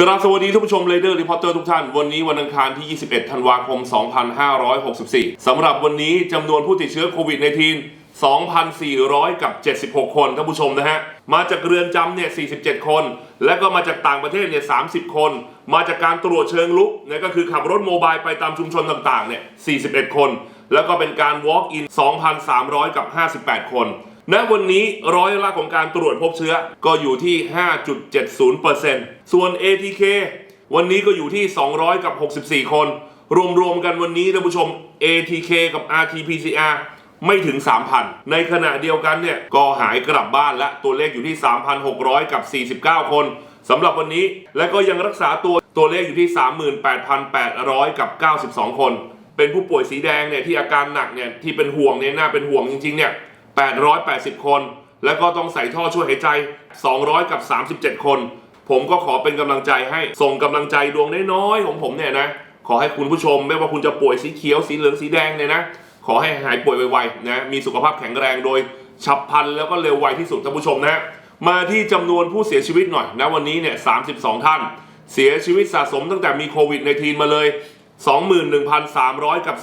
กราบสวัสดีท่านผู้ชมเรเดอร์รีพอร์เตอร์ทุกท่าน วันนี้วันอังคารที่ 21 ธันวาคม 2564 สำหรับวันนี้จำนวนผู้ติดเชื้อโควิด -19 2,400 กับ 76 คนท่านผู้ชมนะฮะ มาจากเรือนจำเนี่ย 47 คน และก็มาจากต่างประเทศเนี่ย 30 คน มาจากการตรวจเชิงลุกเนี่ยก็คือขับรถโมบายไปตามชุมชนต่างๆเนี่ย 41 คน แล้วก็เป็นการ walk in 2,300 กับ 58 คน ณวันนี้ร้อยละของการตรวจพบเชื้อก็อยู่ที่ 5.70%ส่วน ATK วันนี้ก็อยู่ที่ 200 กับ 64 คน รวมๆกันวันนี้ท่านผู้ชม ATK กับ RT-PCR ไม่ถึง 3,000 ในขณะเดียวกันเนี่ยก็หายกลับบ้านและตัวเลขอยู่ที่ 3,600 กับ 49 คนสำหรับวันนี้และก็ยังรักษาตัวตัวเลขอยู่ที่ 38,800 กับ 92 คน เป็นผู้ป่วยสีแดงเนี่ยที่อาการหนักเนี่ยที่เป็นห่วงเนี่ยน่าเป็นห่วงจริงๆเนี่ย 880 คน แล้วก็ต้องใส่ท่อช่วยหายใจ 200 กับ 37 คน ผมก็ขอเป็นกำลังใจให้ส่งกำลังใจดวงน้อยๆของผมเนี่ยนะ ขอให้คุณผู้ชม ไม่ว่าคุณจะป่วยสีเขียวสีเหลืองสีแดงเนี่ยนะ ขอให้หายป่วยไวๆนะมีสุขภาพแข็งแรงโดยฉับพลันแล้วก็เร็วไวที่สุดท่านผู้ชมนะมาที่จำนวนผู้เสียชีวิตหน่อยนะวันนี้เนี่ย32 ท่าน เสียชีวิตสะสมตั้งแต่มีโควิดในทีนมาเลย 21,300 กับ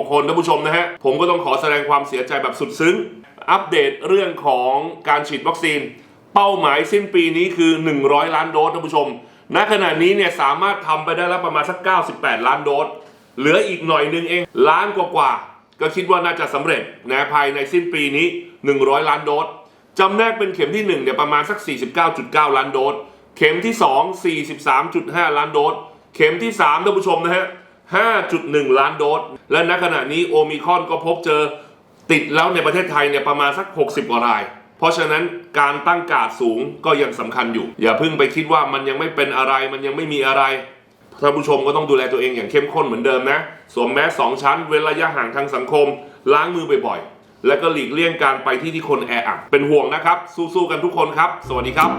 46 คนท่านผู้ชมนะฮะ ผมก็ต้องขอแสดงความเสียใจแบบสุดซึ้ง อัปเดตเรื่องของการฉีดวัคซีน เป้าหมายสิ้นปีนี้คือ 100 ล้านโดสท่านผู้ชม ณ ขณะนี้เนี่ยสามารถทำไปได้แล้วประมาณสัก 98 ล้านโดส เหลืออีกหน่อยนึงเอง ล้านกว่าๆ ก็คิดว่าน่าจะสำเร็จนะภายในสิ้นปีนี้ 100 ล้านโดสจำแนกเป็นเข็มที่1เนี่ยประมาณสัก 49.9 ล้านโดส เข็มที่ 2 43.5 ล้านโดส เข็มที่3ท่านผู้ชมนะฮะ 5.1 ล้านโดส และณขณะนี้โอมิคอนก็พบเจอติดแล้วในประเทศไทยเนี่ยประมาณสัก 60 กว่าราย เพราะฉะนั้นการตั้งกาดสูงก็ยังสำคัญอยู่ อย่าเพิ่งไปคิดว่ามันยังไม่เป็นอะไรมันยังไม่มีอะไรท่านผู้ชมก็ต้องดูแลตัวเองอย่างเข้มข้นเหมือนเดิมนะ สวมแมสสองชั้น เว้นระยะห่างทางสังคม ล้างมือบ่อยๆ และก็หลีกเลี่ยงการไปที่ที่คนแออัดเป็นห่วงนะครับ สู้ๆกันทุกคนครับ สวัสดีครับ